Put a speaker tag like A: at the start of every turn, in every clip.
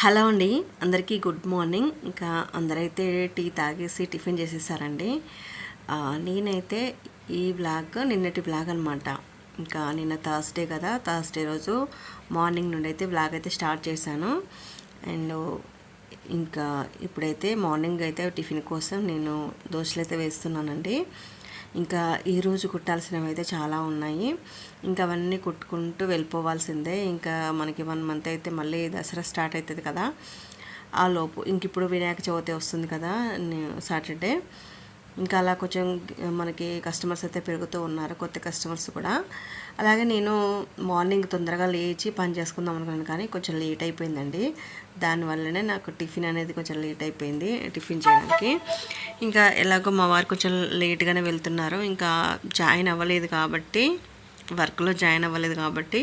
A: Hello అండి అందరికీ good morning. ఇంకా అందరైతే టీ తాగేసి టిఫిన్ చేసేసారండి. నేనైతే ఈ బ్లాగ్ నిన్నటి బ్లాగ్ అనమాట ఇంకా నిన్న థర్స్డే కదా థర్స్డే రోజు మార్నింగ్ నుండి అయితే బ్లాగ్ అయితే స్టార్ట్ చేశాను. అండ్ ఇంకా ఇప్పుడైతే మార్నింగ్ అయితే టిఫిన్ కోసం నేను దోశలు అయితే వేస్తున్నానండి. ఇంకా ఈరోజు కుట్టాల్సినవి అయితే చాలా ఉన్నాయి. ఇంకా అవన్నీ కుట్టుకుంటూ వెళ్ళిపోవాల్సిందే. ఇంకా మనకి వన్ మంత్ అయితే మళ్ళీ దసరా స్టార్ట్ అవుతుంది కదా. ఆ లోపు ఇంక ఇప్పుడు వినాయక చవితి వస్తుంది కదా సాటర్డే. ఇంకా అలా కొంచెం మనకి కస్టమర్స్ అయితే పెరుగుతూ ఉన్నారు కొత్త కస్టమర్స్ కూడా. అలాగే నేను మార్నింగ్ తొందరగా లేచి పని చేసుకుందాం అనుకున్నాను కానీ కొంచెం లేట్ అయిపోయిందండి. దానివల్లనే నాకు టిఫిన్ అనేది కొంచెం లేట్ అయిపోయింది టిఫిన్ చేయడానికి. ఇంకా ఎలాగో మా వారు కొంచెం లేట్గానే వెళ్తున్నారు. ఇంకా జాయిన్ అవ్వలేదు కాబట్టి వర్క్లో జాయిన్ అవ్వలేదు కాబట్టి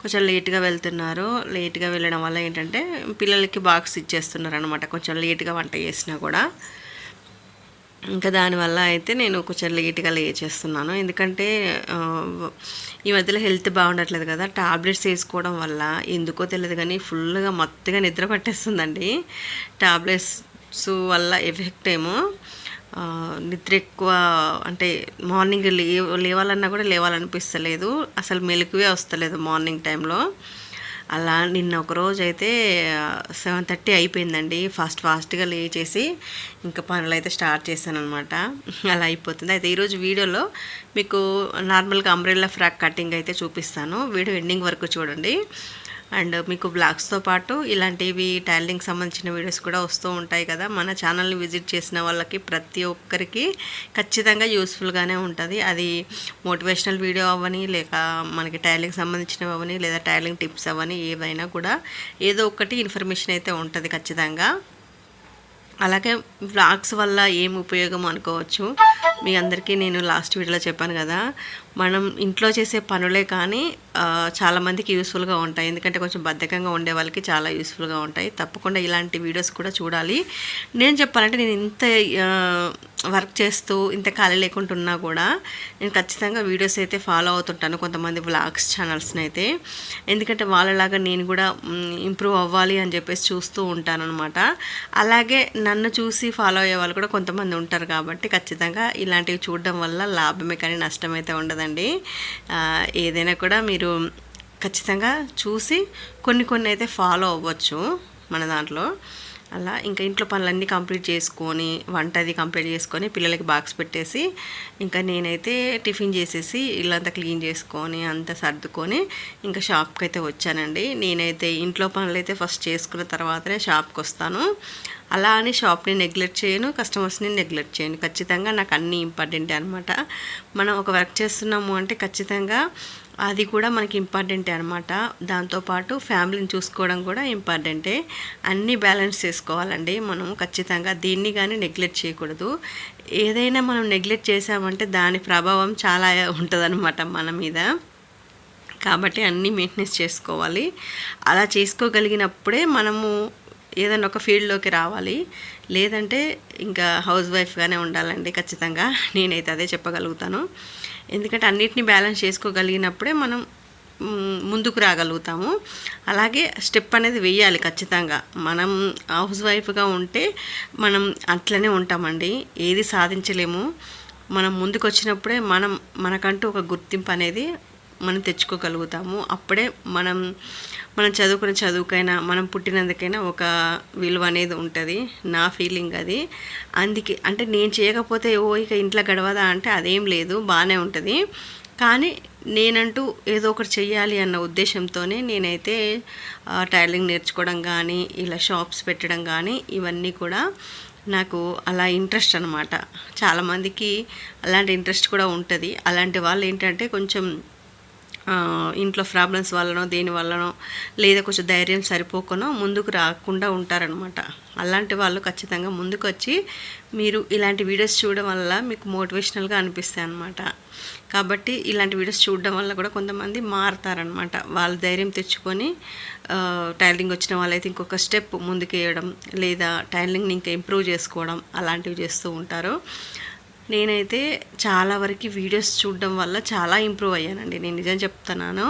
A: కొంచెం లేట్గా వెళ్తున్నారు. లేట్గా వెళ్ళడం వల్ల ఏంటంటే పిల్లలకి బాక్స్ ఇచ్చేస్తున్నారు అనమాట కొంచెం లేట్గా వంట చేసినా కూడా. ఇంకా దానివల్ల అయితే నేను కొంచెం లేట్గా లేచేస్తున్నాను. ఎందుకంటే ఈ మధ్యలో హెల్త్ బాగుండట్లేదు కదా టాబ్లెట్స్ వేసుకోవడం వల్ల ఎందుకో తెలియదు కానీ ఫుల్గా మత్తుగా నిద్ర పట్టేస్తుందండి. టాబ్లెట్స్ వల్ల ఎఫెక్ట్ ఏమో నిద్ర ఎక్కువ అంటే మార్నింగ్ లే లేవాలన్నా కూడా లేవాలనిపిస్తలేదు. అసలు మెలకువే వస్తలేదు మార్నింగ్ టైంలో. అలా నిన్న ఒకరోజు అయితే సెవెన్ థర్టీ అయిపోయిందండి. ఫాస్ట్ ఫాస్ట్గా లేచేసి ఇంకా పనులు అయితే స్టార్ట్ చేశాను అనమాట అలా అయిపోతుంది. అయితే ఈరోజు వీడియోలో మీకు నార్మల్గా అంబ్రెల్లా ఫ్రాక్ కటింగ్ అయితే చూపిస్తాను. వీడియో ఎండింగ్ వరకు చూడండి. అండ్ మీకు బ్లాగ్స్తో పాటు ఇలాంటివి టైలరింగ్ సంబంధించిన వీడియోస్ కూడా వస్తూ ఉంటాయి కదా. మన ఛానల్ని విజిట్ చేసిన వాళ్ళకి ప్రతి ఒక్కరికి ఖచ్చితంగా యూస్ఫుల్గానే ఉంటుంది. అది మోటివేషనల్ వీడియో అవ్వని లేక మనకి టైలింగ్ సంబంధించినవి అవని లేదా టైలింగ్ టిప్స్ అవ్వని ఏవైనా కూడా ఏదో ఒకటి ఇన్ఫర్మేషన్ అయితే ఉంటుంది ఖచ్చితంగా. అలాగే వ్లాగ్స్ వల్ల ఏం ఉపయోగం అనుకోవచ్చు? మీ అందరికీ నేను లాస్ట్ వీడియోలో చెప్పాను కదా మనం ఇంట్లో చేసే పనులే కానీ చాలామందికి యూస్ఫుల్గా ఉంటాయి. ఎందుకంటే కొంచెం బద్ధకంగా ఉండే వాళ్ళకి చాలా యూస్ఫుల్గా ఉంటాయి. తప్పకుండా ఇలాంటి వీడియోస్ కూడా చూడాలి. నేను చెప్పాలంటే నేను ఇంత వర్క్ చేస్తూ ఇంత ఖాళీ లేకుండా ఉన్నా కూడా నేను ఖచ్చితంగా వీడియోస్ అయితే ఫాలో అవుతుంటాను కొంతమంది వ్లాగ్స్ ఛానల్స్ని అయితే. ఎందుకంటే వాళ్ళలాగా నేను కూడా ఇంప్రూవ్ అవ్వాలి అని చెప్పేసి చూస్తూ ఉంటాను అనమాట అలాగే నన్ను చూసి ఫాలో అయ్యే వాళ్ళు కూడా కొంతమంది ఉంటారు కాబట్టి ఖచ్చితంగా ఇలాంటివి చూడడం వల్ల లాభమే కానీ నష్టం అయితే ఉండదండి ఏదైనా కూడా మీరు ఖచ్చితంగా చూసి కొన్ని కొన్ని అయితే ఫాలో అవ్వచ్చు మన దాంట్లో. అలా ఇంకా ఇంట్లో పనులన్నీ కంప్లీట్ చేసుకొని వంట అది కంప్లీట్ చేసుకొని పిల్లలకి బాక్స్ పెట్టేసి ఇంకా నేనైతే టిఫిన్ చేసేసి ఇల్లంతా క్లీన్ చేసుకొని అంతా సర్దుకొని ఇంకా షాప్కి అయితే వచ్చానండి. నేనైతే ఇంట్లో పనులు అయితే ఫస్ట్ చేసుకున్న తర్వాతనే షాప్కి వస్తాను అలా అని షాప్ని నెగ్లెక్ట్ చేయను కస్టమర్స్ని నెగ్లెక్ట్ చేయను. ఖచ్చితంగా నాకు అన్నీ ఇంపార్టెంటే అనమాట మనం ఒక వర్క్ చేస్తున్నాము అంటే ఖచ్చితంగా అది కూడా మనకి ఇంపార్టెంటే అనమాట దాంతోపాటు ఫ్యామిలీని చూసుకోవడం కూడా ఇంపార్టెంటే. అన్నీ బ్యాలెన్స్ చేసుకోవాలండి మనం. ఖచ్చితంగా దీన్ని కానీ నెగ్లెక్ట్ చేయకూడదు. ఏదైనా మనం నెగ్లెక్ట్ చేసామంటే దాని ప్రభావం చాలా ఉంటుందన్నమాట మన మీద. కాబట్టి అన్నీ మెయింటెనెన్స్ చేసుకోవాలి. అలా చేసుకోగలిగినప్పుడే మనము ఏదైనా ఒక ఫీల్డ్లోకి రావాలి. లేదంటే ఇంకా హౌస్ వైఫ్గానే ఉండాలండి ఖచ్చితంగా. నేనైతే అదే చెప్పగలుగుతాను. ఎందుకంటే అన్నిటిని బ్యాలెన్స్ చేసుకోగలిగినప్పుడే మనం ముందుకు రాగలుగుతాము. అలాగే స్టెప్ అనేది వెయ్యాలి ఖచ్చితంగా. మనం హౌస్ వైఫ్గా ఉంటే మనం అట్లనే ఉంటామండి. ఏది సాధించలేము. మనం ముందుకు వచ్చినప్పుడే మనం మనకంటూ ఒక గుర్తింపు అనేది మనం తెచ్చుకోగలుగుతాము. అప్పుడే మనం మనం చదువుకున్న చదువుకైనా మనం పుట్టినందుకైనా ఒక విలువ అనేది ఉంటుంది. నా ఫీలింగ్ అది. అందుకే అంటే నేను చేయకపోతే ఓ ఇక ఇంట్లో గడవదా అంటే అదేం లేదు. బాగానే ఉంటుంది. కానీ నేనంటూ ఏదో ఒకటి చెయ్యాలి అన్న ఉద్దేశంతోనే నేనైతే టైలింగ్ టైలరింగ్ నేర్చుకోవడం కానీ ఇలా షాప్స్ పెట్టడం కానీ ఇవన్నీ కూడా నాకు అలా ఇంట్రెస్ట్ అనమాట చాలామందికి అలాంటి ఇంట్రెస్ట్ కూడా ఉంటుంది. అలాంటి వాళ్ళు ఏంటంటే కొంచెం ఇంట్లో ప్రాబ్లమ్స్ వల్లనో దేని వల్లనో లేదా కొంచెం ధైర్యం సరిపోకనో ముందుకు రాకుండా ఉంటారనమాట అలాంటి వాళ్ళు ఖచ్చితంగా ముందుకు వచ్చి మీరు ఇలాంటి వీడియోస్ చూడడం వల్ల మీకు మోటివేషనల్గా అనిపిస్తాయి అనమాట కాబట్టి ఇలాంటి వీడియోస్ చూడడం వల్ల కూడా కొంతమంది మారుతారనమాట వాళ్ళు ధైర్యం తెచ్చుకొని టైలరింగ్ వచ్చిన వాళ్ళైతే ఇంకొక స్టెప్ ముందుకు వేయడం లేదా టైలరింగ్ని ఇంకా ఇంప్రూవ్ చేసుకోవడం అలాంటివి చేస్తూ ఉంటారు. నేనైతే చాలా వరకు వీడియోస్ చూడడం వల్ల చాలా ఇంప్రూవ్ అయ్యానండి. నేను నిజం చెప్తున్నాను.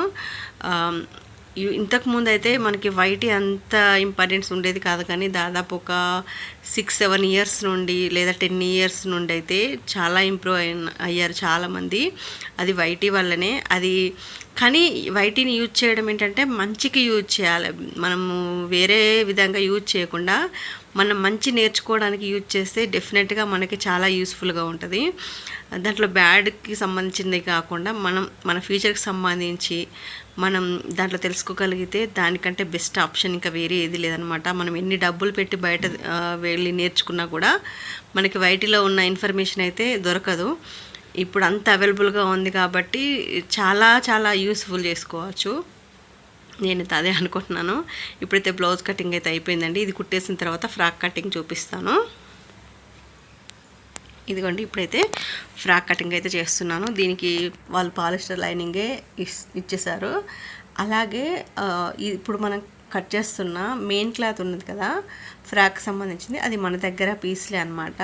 A: ఇంతకుముందు అయితే మనకి వైట్ అంత ఇంపార్టెన్స్ ఉండేది కాదు కానీ దాదాపు ఒక సిక్స్ సెవెన్ ఇయర్స్ నుండి లేదా టెన్ ఇయర్స్ నుండి అయితే చాలా ఇంప్రూవ్ అయిన అయ్యారు చాలామంది. అది వైటీ వల్లనే. అది కానీ వైటీని యూజ్ చేయడం ఏంటంటే మంచికి యూజ్ చేయాలి. మనము వేరే విధంగా యూజ్ చేయకుండా మనం మంచి నేర్చుకోవడానికి యూజ్ చేస్తే డెఫినెట్గా మనకి చాలా యూస్ఫుల్గా ఉంటుంది. దాంట్లో బ్యాడ్కి సంబంధించింది కాకుండా మనం మన ఫ్యూచర్కి సంబంధించి మనం దాంట్లో తెలుసుకోగలిగితే దానికంటే బెస్ట్ ఆప్షన్ ఇంకా వేరే ఏది లేదనమాట. మనం ఎన్ని డబ్బులు పెట్టి బయట వెళ్ళి నేర్చుకున్నా కూడా మనకి వైటీలో ఉన్న ఇన్ఫర్మేషన్ అయితే దొరకదు. ఇప్పుడు అంత అవైలబుల్గా ఉంది కాబట్టి చాలా చాలా యూస్ఫుల్ చేసుకోవచ్చు. నేను అదే అనుకుంటున్నాను. ఇప్పుడైతే బ్లౌజ్ కటింగ్ అయితే అయిపోయిందండి. ఇది కుట్టేసిన తర్వాత ఫ్రాక్ కటింగ్ చూపిస్తాను. ఇదిగోండి ఇప్పుడైతే ఫ్రాక్ కటింగ్ అయితే చేస్తున్నాను. దీనికి వాళ్ళు పాలిస్టర్ లైనింగే ఇస్ అలాగే ఇప్పుడు మనం కట్ చేస్తున్న మెయిన్ క్లాత్ ఉన్నది కదా ఫ్రాక్ సంబంధించింది అది మన దగ్గర పీస్లే అనమాట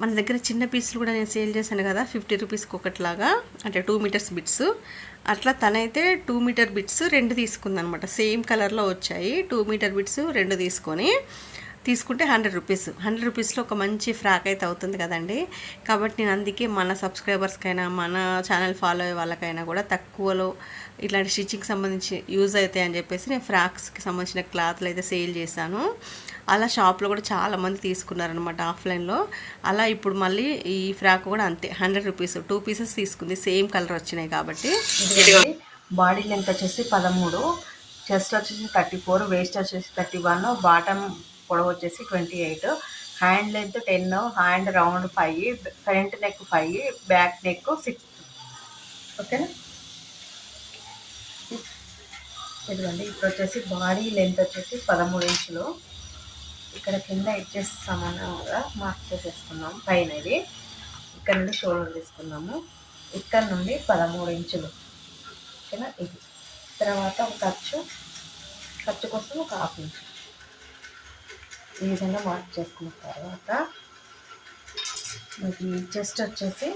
A: మన దగ్గర చిన్న పీసులు కూడా నేను సేల్ చేశాను కదా ఫిఫ్టీ రూపీస్కి ఒకటిలాగా అంటే టూ మీటర్స్ బిట్స్. అట్లా తనైతే టూ మీటర్ బిట్స్ రెండు తీసుకుందనమాట. సేమ్ కలర్లో వచ్చాయి. టూ మీటర్ బిట్స్ రెండు తీసుకొని తీసుకుంటే హండ్రెడ్ రూపీస్ హండ్రెడ్ రూపీస్లో ఒక మంచి ఫ్రాక్ అయితే అవుతుంది కదండి. కాబట్టి నేను అందుకే మన సబ్స్క్రైబర్స్కైనా మన ఛానల్ ఫాలో అయ్యే వాళ్ళకైనా కూడా తక్కువలో ఇట్లాంటి స్టిచ్చింగ్ సంబంధించి యూజ్ అవుతాయి అని చెప్పేసి నేను ఫ్రాక్స్కి సంబంధించిన క్లాత్లు అయితే సేల్ చేశాను. అలా షాప్లో కూడా చాలా మంది తీసుకున్నారనమాట ఆఫ్లైన్లో అలా ఇప్పుడు మళ్ళీ ఈ ఫ్రాక్ కూడా అంతే హండ్రెడ్ రూపీస్ టూ పీసెస్ తీసుకుంది సేమ్ కలర్ వచ్చినాయి కాబట్టి. బాడీ లెంత్ వచ్చేసి పదమూడు చెస్ట్ వచ్చేసి థర్టీ ఫోర్ వేస్ట్ వచ్చేసి థర్టీ వన్ బాటమ్ పొడవు వచ్చేసి twenty eight hand length ten hand round five front neck five back neck six ఓకేనా ఇదిగోండి ఇప్పుడు వచ్చేసి బాడీ లెంత్ వచ్చేసి పదమూడు ఇంచులు ఇక్కడ కింద ఎడ్జెస్ సమానంగా మార్క్ చేసేసుకున్నాం పైన ఇది ఇక్కడ నుండి షోల్డర్ తీసుకున్నాము. ఇక్కడ నుండి పదమూడు ఇంచులు. ఓకేనా? ఇది. తర్వాత ఒక ఖర్చు. ఖర్చు కోసం ఒక హాఫ్ ఇంచ్ ఈ విధంగా మార్క్ చేసుకున్న తర్వాత మనకి చెస్ట్ వచ్చేసి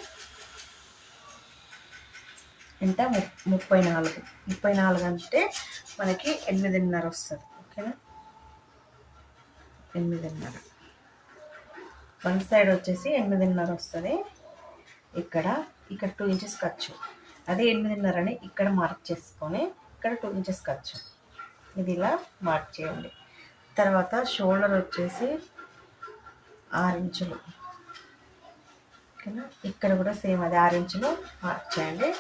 A: ఎంత? ముప్పై నాలుగు. ముప్పై నాలుగు అంటే మనకి ఎనిమిదిన్నర వస్తుంది. ఓకేనా? ఎనిమిదిన్నర. వన్ సైడ్ వచ్చేసి ఎనిమిదిన్నర వస్తుంది. ఇక్కడ ఇక్కడ టూ ఇంచెస్ ఖర్చు. అదే ఎనిమిదిన్నరని ఇక్కడ మార్క్ చేసుకొని ఇక్కడ టూ ఇంచెస్ ఖర్చు. ఇది ఇలా మార్క్ చేయండి. తర్వాత షోల్డర్ వచ్చేసి ఆరు ఇంచులు. ఓకేనా? ఇక్కడ కూడా సేమ్ అది ఆరు ఇంచులు మార్క్ చేయండి.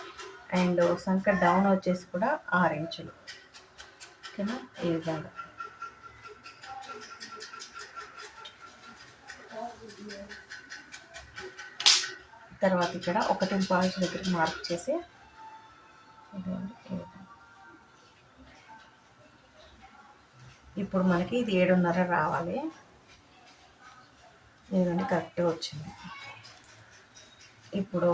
A: అండ్ సంక డౌన్ వచ్చేసి కూడా ఆరు ఇంచులు. ఓకేనా? ఈ విధంగా. తర్వాత ఇక్కడ ఒకటి పాయింట్స్ దగ్గర మార్క్ చేసి ఇప్పుడు మనకి ఇది ఏడున్నర రావాలి ఇదిగోండి కరెక్ట్గా వచ్చింది ఇప్పుడు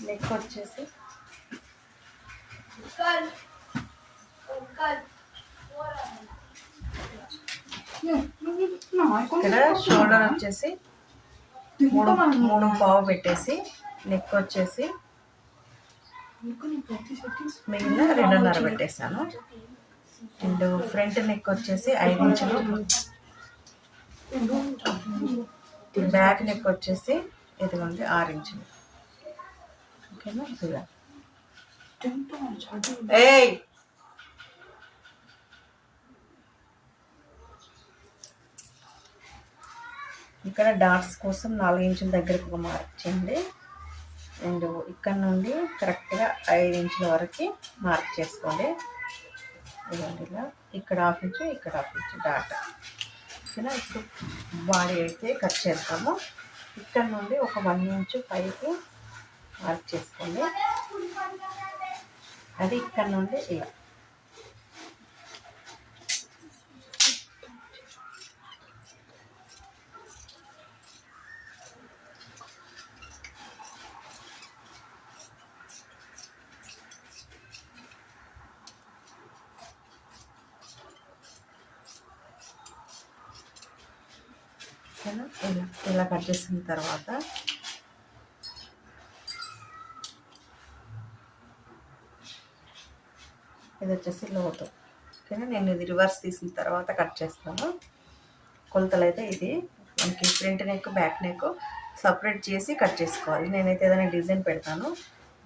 A: నెక్ వచ్చేసి ఇక్కడ షోల్డర్ వచ్చేసి మూడు మూడు పావు పెట్టేసి నెక్ వచ్చేసి మిగిలిన రెండున్నర పెట్టేసాను. అండ్ ఫ్రంట్ నెక్ వచ్చేసి ఐదు ఇంచులు. బ్యాక్ నెక్ వచ్చేసి ఇదిగోండి ఆరు ఇంచులు. ఓకేనా? ఏయ్! ఇక్కడ డాట్స్ కోసం నాలుగు ఇంచుల దగ్గరకు ఒక మార్క్ చేయండి. అండ్ ఇక్కడ నుండి కరెక్ట్గా ఐదు ఇంచుల వరకు మార్క్ చేసుకోండి. ఇదిగోండి ఇలా. ఇక్కడ హాఫ్ ఇంచు ఇక్కడ హాఫ్ ఇంచు డాట్. ఓకేనా? ఇప్పుడు బాడీ అయితే కట్ చేస్తాము. ఇక్కడ నుండి ఒక వన్ ఇంచు పైకి మార్క్ చేసుకోండి. అది ఇక్కడ నుండి ఇలా. ఓకేనా ఇలా ఇలా కట్ చేసిన తర్వాత ఇది వచ్చేసి లోతు. ఓకేనా? నేను ఇది రివర్స్ తీసిన తర్వాత కట్ చేస్తాను. కొలతలు అయితే ఇది మనకి front neck back neck separate చేసి కట్ చేసుకోవాలి. నేనైతే ఏదైనా డిజైన్ పెడతాను.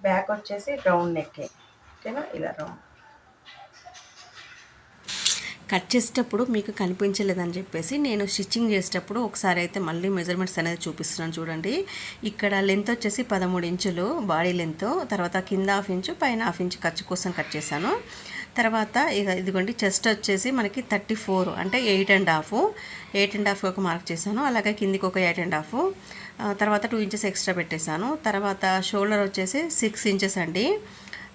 A: బ్యాక్ వచ్చేసి రౌండ్ నెక్కే. ఓకేనా? ఇలా రౌండ్. కట్ చేసేటప్పుడు మీకు కనిపించలేదని చెప్పేసి నేను స్టిచ్చింగ్ చేసేటప్పుడు ఒకసారి అయితే మళ్ళీ మెజర్మెంట్స్ అనేది చూపిస్తున్నాను చూడండి. ఇక్కడ లెంత్ వచ్చేసి పదమూడు ఇంచులు బాడీ లెంత్ తర్వాత కింద హాఫ్ ఇంచు పైన హాఫ్ ఇంచు ఖర్చు కోసం కట్ చేశాను. తర్వాత ఇక ఇదిగోండి చెస్ట్ వచ్చేసి మనకి థర్టీ ఫోర్ అంటే eight and half eight and half ఒక మార్క్ చేశాను. అలాగే కిందికి ఒక ఎయిట్ అండ్ హాఫ్ తర్వాత టూ ఇంచెస్ ఎక్స్ట్రా పెట్టేశాను. తర్వాత షోల్డర్ వచ్చేసి సిక్స్ ఇంచెస్ అండి.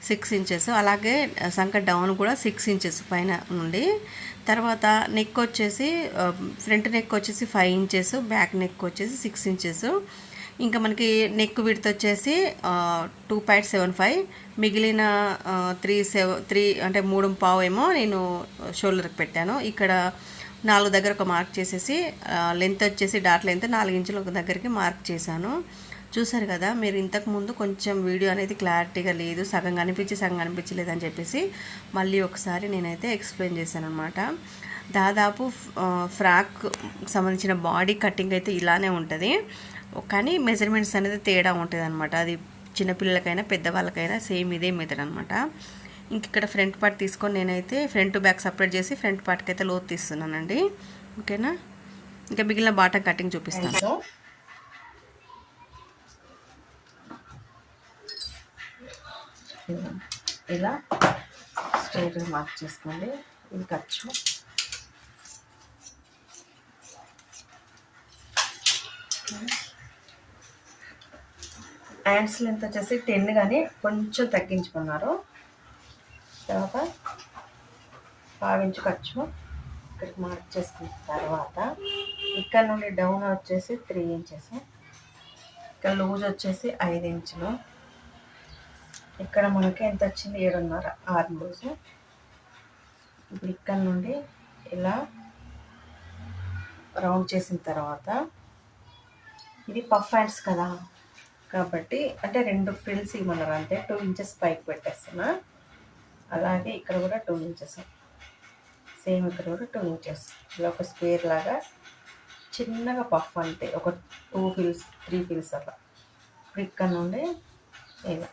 A: సిక్స్ ఇంచెస్ అలాగే సంక డౌన్ కూడా సిక్స్ ఇంచెస్ పైన నుండి. తర్వాత నెక్ వచ్చేసి ఫ్రంట్ నెక్ వచ్చేసి ఫైవ్ ఇంచెస్ బ్యాక్ నెక్ వచ్చేసి సిక్స్ ఇంచెస్ ఇంకా మనకి నెక్ విడత్ వచ్చేసి టూ పాయింట్ సెవెన్ ఫైవ్ మిగిలిన త్రీ సెవెన్ త్రీ అంటే మూడు పావు ఏమో నేను షోల్డర్కి పెట్టాను. ఇక్కడ నాలుగు దగ్గర ఒక మార్క్ చేసేసి లెంత్ వచ్చేసి డాట్ లెంత్ నాలుగు ఇంచుల ఒక దగ్గరికి మార్క్ చేశాను. చూసారు కదా మీరు ఇంతకు ముందు కొంచెం వీడియో అనేది క్లారిటీగా లేదు సగం కనిపించి సగం కనిపించలేదు అని చెప్పేసి మళ్ళీ ఒకసారి నేనైతే ఎక్స్ప్లెయిన్ చేశాను అనమాట దాదాపు ఫ్రాక్ సంబంధించిన బాడీ కటింగ్ అయితే ఇలానే ఉంటుంది. కానీ మెజర్మెంట్స్ అనేది తేడా ఉంటుంది అనమాట అది చిన్నపిల్లలకైనా పెద్దవాళ్ళకైనా సేమ్ ఇదే మెథడ్ అనమాట ఇంక ఇక్కడ ఫ్రంట్ పార్ట్ తీసుకొని నేనైతే ఫ్రంట్ బ్యాక్ సపరేట్ చేసి ఫ్రంట్ పార్ట్కి అయితే లోతు తీస్తున్నానండి. ఓకేనా? ఇంకా మిగిలిన బాటం కటింగ్ చూపిస్తాను. ఇలా స్ట్రైట్గా మార్క్ చేసుకోండి. ఇది ఖర్చు. హ్యాండ్స్ లెంత్ వచ్చేసి టెన్ కానీ కొంచెం తగ్గించుకున్నారు. తర్వాత పావించు ఖర్చు ఇక్కడికి మార్క్ చేసుకున్న తర్వాత ఇక్కడ నుండి డౌన్ వచ్చేసి త్రీ ఇంచెస్. ఇక్కడ లూజ్ వచ్చేసి ఐదు ఇంచులు. ఇక్కడ మనకి ఎంత వచ్చింది? ఏడున్నర ఆరు రోజు. ఇప్పుడు ఇక్కడ నుండి ఇలా రౌండ్ చేసిన తర్వాత ఇది పఫ్ హ్యాండ్స్ కదా? కాబట్టి అంటే రెండు ఫ్రిల్స్ ఇవ్వమన్నారు అంతే. టూ ఇంచెస్ పైకి పెట్టేస్తున్నా. అలాగే ఇక్కడ కూడా టూ ఇంచెస్. సేమ్ ఇక్కడ కూడా టూ ఇంచెస్. ఇలా ఒక స్క్వేర్ లాగా చిన్నగా పఫ్ అంతే ఒక టూ ఫిల్స్ త్రీ ఫిల్స్ అలా. ఇప్పుడు ఇక్కడ నుండి ఇలా.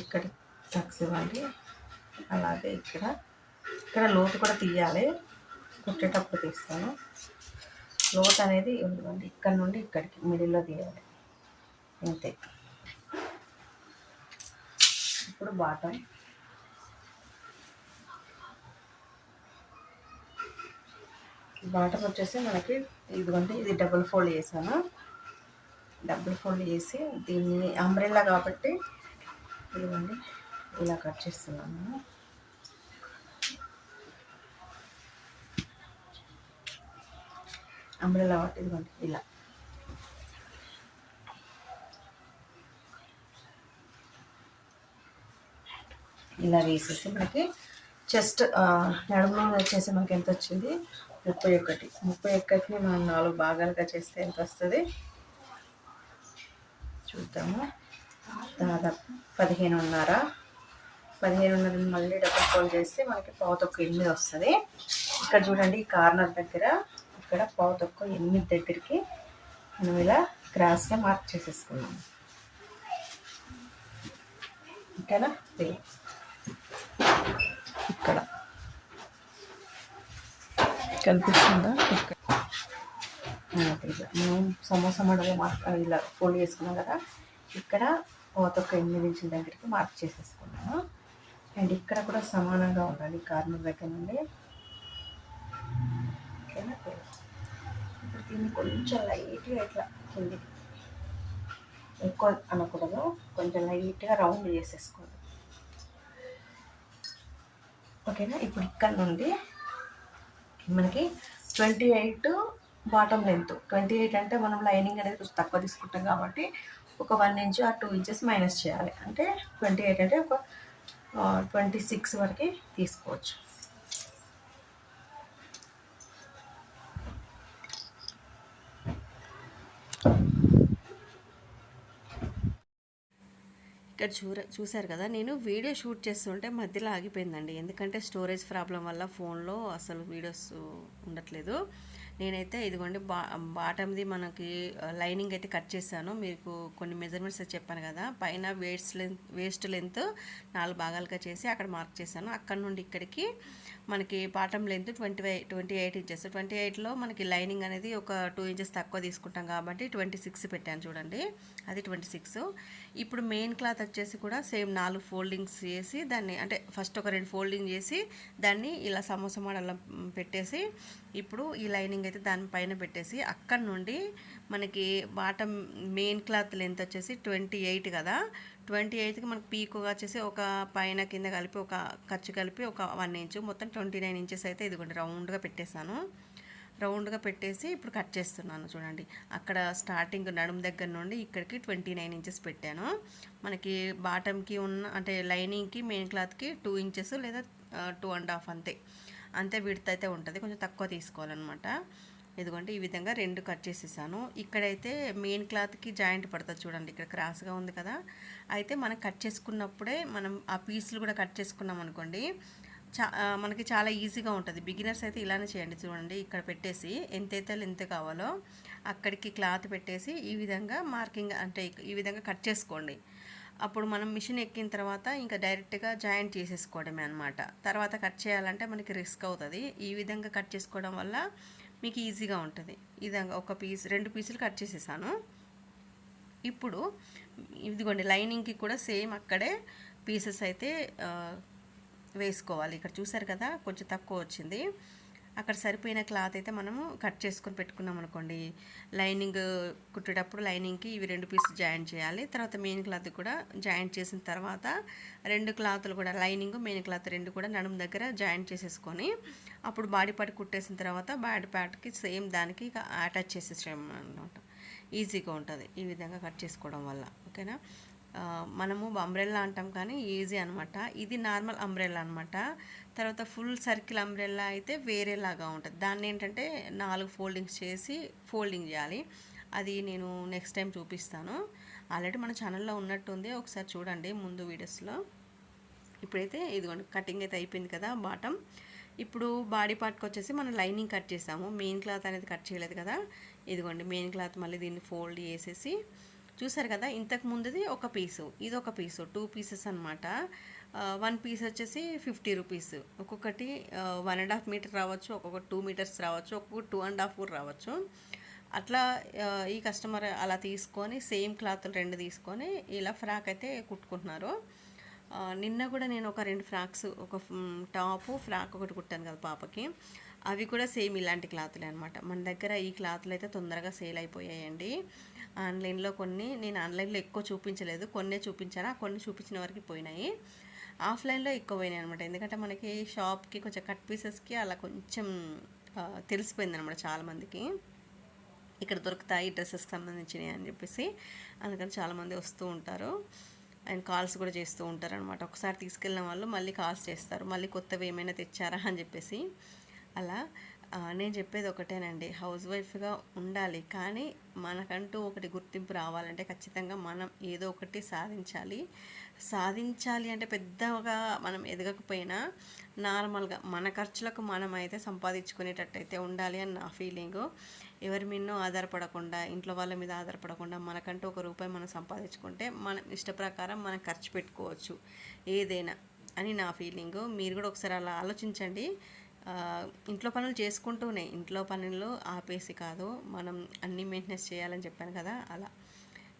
A: ఇక్కడ టక్స్ ఇవ్వండి. అలాగే ఇక్కడ. ఇక్కడ లోతు కూడా తీయాలి. కుట్టేటప్పుడు తీస్తాను. లోతు అనేది ఇవ్వండి. ఇక్కడ నుండి ఇక్కడికి మిడిల్లో తీయాలి. అంతే ఇప్పుడు బాటం బాటమ్ వచ్చేసి మనకి ఇదిగోండి ఇది డబుల్ ఫోల్డ్ చేశాను. డబుల్ ఫోల్డ్ చేసి దీన్ని అంబ్రెల్లా కాబట్టి ఇదిగోండి ఇలా కట్ చేస్తున్నాను. అంబ్రెల్లా కాబట్టి ఇదిగోండి ఇలా. ఇలా వేసేసి మనకి చెస్ట్ నడుములో వచ్చేసి మనకి ఎంత వచ్చింది? ముప్పై ఒకటి. ముప్పై ఒకటిని మనం నాలుగు భాగాలుగా చేస్తే ఎంత వస్తుంది? చూద్దాము. దాదాపు పదిహేనున్నర. పదిహేనున్నర మళ్ళీ డబుల్ ఫోల్డ్ చేస్తే మనకి పావుతొక్క ఎనిమిది వస్తుంది. ఇక్కడ చూడండి ఈ కార్నర్ దగ్గర ఇక్కడ పావుతొక్క ఎనిమిది దగ్గరికి మనం ఇలా క్రాస్గా మార్క్ చేసేసుకున్నాం ఓకేనా? ఇక్కడ. కనిపిస్తుందా ఇక్కడ మనం సమోసా మడలో మార్క్ ఇలా ఫోల్డ్ చేసుకున్నాం కదా. ఇక్కడ ఒక ఎనిమిది ఇంచుల దగ్గరికి మార్క్ చేసేసుకున్నాము. అండ్ ఇక్కడ కూడా సమానంగా ఉండాలి కార్నర్ దగ్గర నుండి. ఓకేనా? ఇప్పుడు దీన్ని కొంచెం లైట్గా ఇట్లా కింది ఎక్కువ అనకూడదు. కొంచెం లైట్గా రౌండ్ చేసేసుకోండి ఓకేనా? ఇప్పుడు ఇక్కడ నుండి మనకి twenty eight bottom length. Twenty eight అంటే మనం లైనింగ్ అనేది కొంచెం తక్కువ తీసుకుంటాం కాబట్టి ఒక వన్ ఇంచ్ ఆ టూ ఇంచెస్ మైనస్ చేయాలి. అంటే ట్వంటీ ఎయిట్ అంటే ఒక ట్వంటీ సిక్స్ వరకు తీసుకోవచ్చు. ఇక్కడ చూర చూశారు కదా నేను వీడియో షూట్ చేస్తుంటే మధ్యలో ఆగిపోయిందండి. ఎందుకంటే స్టోరేజ్ ప్రాబ్లం వల్ల ఫోన్లో అసలు వీడియోస్ ఉండట్లేదు. నేనైతే ఇదిగోండి బా బాటమ్ది మనకి లైనింగ్ అయితే కట్ చేశాను. మీకు కొన్ని మెజర్మెంట్స్ అయితే చెప్పాను కదా. పైన వేస్ట్ లెంత్ వేస్ట్ లెంత్ నాలుగు భాగాలుగా చేసి అక్కడ మార్క్ చేశాను. అక్కడ నుండి ఇక్కడికి మనకి bottom length twenty twenty eight inches. Twenty ఎయిట్లో మనకి లైనింగ్ అనేది ఒక టూ ఇంచెస్ తక్కువ తీసుకుంటాం కాబట్టి ట్వంటీ సిక్స్ పెట్టాను చూడండి. అది ట్వంటీ సిక్స్. ఇప్పుడు మెయిన్ క్లాత్ వచ్చేసి కూడా సేమ్ నాలుగు ఫోల్డింగ్స్ చేసి దాన్ని అంటే ఫస్ట్ ఒక రెండు ఫోల్డింగ్ చేసి దాన్ని ఇలా సమోసా పెట్టేసి ఇప్పుడు ఈ లైనింగ్ అయితే దానిపైన పెట్టేసి అక్కడ నుండి మనకి బాటం మెయిన్ క్లాత్ లెంత్ వచ్చేసి ట్వంటీ ఎయిట్ కదా. ట్వంటీ ఎయిత్కి మనకి పీకుగా వచ్చేసి ఒక పైన కింద కలిపి ఒక ఖర్చు కలిపి ఒక వన్ ఇంచు మొత్తం ట్వంటీ నైన్ ఇంచెస్ అయితే ఇదిగోండి రౌండ్గా పెట్టేశాను. రౌండ్గా పెట్టేసి ఇప్పుడు కట్ చేస్తున్నాను చూడండి. అక్కడ స్టార్టింగ్ నడుము దగ్గర నుండి ఇక్కడికి ట్వంటీ నైన్ ఇంచెస్ పెట్టాను. మనకి బాటంకి ఉన్న అంటే లైనింగ్కి మెయిన్ క్లాత్కి టూ ఇంచెస్ లేదా టూ అండ్ హాఫ్ అంతే. అంతే విడత అయితే ఉంటుంది. కొంచెం తక్కువ తీసుకోవాలన్నమాట. ఇదిగోండి ఈ విధంగా రెండు కట్ చేసేసాను. ఇక్కడైతే మెయిన్ క్లాత్కి జాయింట్ పడుతుంది చూడండి. ఇక్కడ క్రాస్గా ఉంది కదా. అయితే మనం కట్ చేసుకున్నప్పుడే మనం ఆ పీసులు కూడా కట్ చేసుకున్నాం అనుకోండి చా మనకి చాలా ఈజీగా ఉంటుంది. బిగినర్స్ అయితే ఇలానే చేయండి చూడండి. ఇక్కడ పెట్టేసి ఎంతైతే ఎంత కావాలో అక్కడికి క్లాత్ పెట్టేసి ఈ విధంగా మార్కింగ్ అంటే ఈ విధంగా కట్ చేసుకోండి. అప్పుడు మనం మిషన్ ఎక్కిన తర్వాత ఇంకా డైరెక్ట్గా జాయింట్ చేసేసుకోవడమే అనమాట తర్వాత కట్ చేయాలంటే మనకి రిస్క్ అవుతుంది. ఈ విధంగా కట్ చేసుకోవడం వల్ల మీకు ఈజీగా ఉంటుంది. విధంగా ఒక పీస్ రెండు పీసులు కట్ చేసేసాను. ఇప్పుడు ఇదిగోండి లైనింగ్కి కూడా సేమ్ అక్కడే పీసెస్ అయితే వేసుకోవాలి. ఇక్కడ చూసారు కదా కొంచెం తక్కువ వచ్చింది. అక్కడ సరిపోయిన క్లాత్ అయితే మనము కట్ చేసుకొని పెట్టుకున్నాం అనుకోండి. లైనింగ్ కుట్టేటప్పుడు లైనింగ్కి ఇవి రెండు పీసులు జాయింట్ చేయాలి. తర్వాత మెయిన్ క్లాత్ కూడా జాయింట్ చేసిన తర్వాత రెండు క్లాత్లు కూడా లైనింగ్ మెయిన్ క్లాత్ రెండు కూడా నడుము దగ్గర జాయింట్ చేసేసుకొని అప్పుడు బాడీ పార్ట్ కుట్టేసిన తర్వాత బాడీ పార్ట్కి సేమ్ దానికి అటాచ్ చేసేసాం అనమాట ఈజీగా ఉంటుంది ఈ విధంగా కట్ చేసుకోవడం వల్ల. ఓకేనా? మనము అంబ్రెల్లా అంటాం కానీ ఈజీ అనమాట ఇది నార్మల్ అంబ్రెల్లా అనమాట తర్వాత ఫుల్ సర్కిల్ అంబ్రెల్లా అయితే వేరేలాగా ఉంటుంది. దాన్ని ఏంటంటే నాలుగు ఫోల్డింగ్స్ చేసి ఫోల్డింగ్ చేయాలి. అది నేను నెక్స్ట్ టైం చూపిస్తాను. ఆల్రెడీ మన ఛానల్లో ఉన్నట్టుంది. ఒకసారి చూడండి ముందు వీడియోస్లో ఇప్పుడైతే ఇదిగోండి కటింగ్ అయితే అయిపోయింది కదా బాటమ్ ఇప్పుడు బాడీ పార్ట్కి వచ్చేసి మనం లైనింగ్ కట్ చేసాము. మెయిన్ క్లాత్ అనేది కట్ చేయలేదు కదా. ఇదిగోండి మెయిన్ క్లాత్ మళ్ళీ దీన్ని ఫోల్డ్ చేసేసి చూసారు కదా ఇంతకు ముందుది ఒక పీసు ఇది ఒక పీసు టూ పీసెస్ అనమాట వన్ పీస్ వచ్చేసి ఫిఫ్టీ రూపీస్ ఒక్కొక్కటి వన్ అండ్ హాఫ్ మీటర్ రావచ్చు ఒక్కొక్క టూ మీటర్స్ రావచ్చు ఒక్కొక్క టూ అండ్ హాఫ్ కూడా రావచ్చు. అట్లా ఈ కస్టమర్ అలా తీసుకొని సేమ్ క్లాత్లు రెండు తీసుకొని ఇలా ఫ్రాక్ అయితే కుట్టుకుంటున్నారు. నిన్న కూడా నేను ఒక రెండు ఫ్రాక్స్ ఒక టాపు ఫ్రాక్ ఒకటి కుట్టాను కదా పాపకి. అవి కూడా సేమ్ ఇలాంటి క్లాత్లే అనమాట మన దగ్గర ఈ క్లాత్లు అయితే తొందరగా సేల్ అయిపోయాయండి. ఆన్లైన్లో కొన్ని నేను ఆన్లైన్లో ఎక్కువ చూపించలేదు. కొన్నే చూపించాను. కొన్ని చూపించిన వరకు పోయినాయి. ఆఫ్లైన్లో ఎక్కువ పోయినాయి అనమాట ఎందుకంటే మనకి షాప్కి కొంచెం కట్ పీసెస్కి అలా కొంచెం తెలిసిపోయింది అనమాట చాలామందికి. ఇక్కడ దొరుకుతాయి డ్రెస్సెస్కి సంబంధించినవి అని చెప్పేసి అందుకని చాలామంది వస్తూ ఉంటారు. అండ్ కాల్స్ కూడా చేస్తూ ఉంటారు అనమాట ఒకసారి తీసుకెళ్ళిన వాళ్ళు మళ్ళీ కాల్స్ చేస్తారు. మళ్ళీ కొత్తవి ఏమైనా తెచ్చారా అని చెప్పేసి అలా. నేను చెప్పేది ఒకటేనండి. హౌస్ వైఫ్గా ఉండాలి. కానీ మనకంటూ ఒకటి గుర్తింపు రావాలంటే ఖచ్చితంగా మనం ఏదో ఒకటి సాధించాలి. సాధించాలి అంటే పెద్దగా మనం ఎదగకపోయినా నార్మల్గా మన ఖర్చులకు మనం అయితే సంపాదించుకునేటట్టయితే ఉండాలి అని నా ఫీలింగు. ఎవరి మీదనో ఆధారపడకుండా ఇంట్లో వాళ్ళ మీద ఆధారపడకుండా మనకంటూ ఒక రూపాయి మనం సంపాదించుకుంటే మనం ఇష్ట ప్రకారం మనం ఖర్చు పెట్టుకోవచ్చు. ఏదైనా అని నా ఫీలింగు. మీరు కూడా ఒకసారి అలా ఆలోచించండి. ఇంట్లో పనులు చేసుకుంటూనే ఇంట్లో పనులు ఆపేసి కాదు మనం అన్ని మెయింటెనెన్స్ చేయాలని చెప్పాను కదా అలా.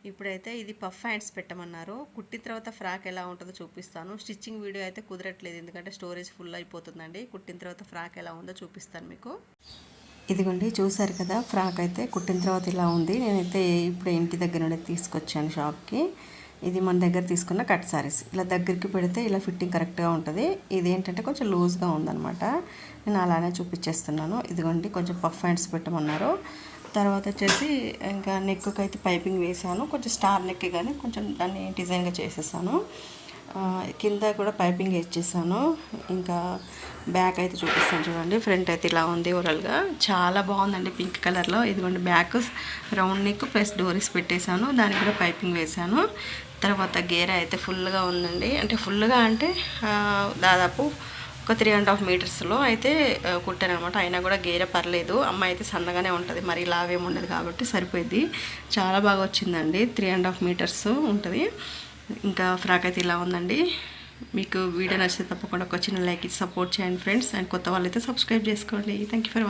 A: ఇప్పుడైతే ఇది పఫ్ హ్యాండ్స్ పెట్టమన్నారు. కుట్టిన తర్వాత ఫ్రాక్ ఎలా ఉంటుందో చూపిస్తాను. స్టిచ్చింగ్ వీడియో అయితే కుదరట్లేదు ఎందుకంటే స్టోరేజ్ ఫుల్ అయిపోతుందండి. కుట్టిన తర్వాత ఫ్రాక్ ఎలా ఉందో చూపిస్తాను మీకు. ఇదిగోండి చూసారు కదా ఫ్రాక్ అయితే కుట్టిన తర్వాత ఇలా ఉంది. నేనైతే ఇప్పుడు ఇంటి దగ్గర నుండి తీసుకొచ్చాను షాప్కి. ఇది మన దగ్గర తీసుకున్న కట్ సారీస్ ఇలా దగ్గరికి పెడితే ఇలా ఫిట్టింగ్ కరెక్ట్గా ఉంటుంది. ఇది ఏంటంటే కొంచెం లూజ్గా ఉందనమాట నేను అలానే చూపించేస్తున్నాను. ఇదిగోండి కొంచెం పఫ్ హ్యాండ్స్ పెట్టమన్నారు. తర్వాత వచ్చేసి ఇంకా నెక్కి అయితే పైపింగ్ వేసాను కొంచెం స్టార్ నెక్ కానీ కొంచెం దాన్ని డిజైన్గా చేసేసాను. కింద కూడా పైపింగ్ వేసేసాను. ఇంకా బ్యాక్ అయితే చూపిస్తాను చూడండి. ఫ్రంట్ అయితే ఇలా ఉంది ఓవరాల్గా చాలా బాగుందండి పింక్ కలర్లో ఇదిగోండి back round neck plus dories పెట్టేశాను. దానికి కూడా పైపింగ్ వేసాను తర్వాత గేర అయితే ఫుల్గా ఉందండి. అంటే ఫుల్గా అంటే దాదాపు ఒక త్రీ అండ్ హాఫ్ మీటర్స్లో అయితే కుట్టాను అనమాట అయినా కూడా గేర పర్లేదు. అమ్మ అయితే సన్నగానే ఉంటుంది. మరి లావేమి ఉండదు కాబట్టి సరిపోయింది చాలా బాగా వచ్చిందండి. త్రీ అండ్ హాఫ్ మీటర్స్ ఉంటుంది. ఇంకా ఫ్రాక్ అయితే ఇలా ఉందండి. మీకు వీడియో నచ్చితే తప్పకుండా ఒక చిన్న లైక్ ఇచ్చి సపోర్ట్ చేయండి ఫ్రెండ్స్ అండ్ కొత్త వాళ్ళైతే సబ్స్క్రైబ్ చేసుకోండి. Thank you for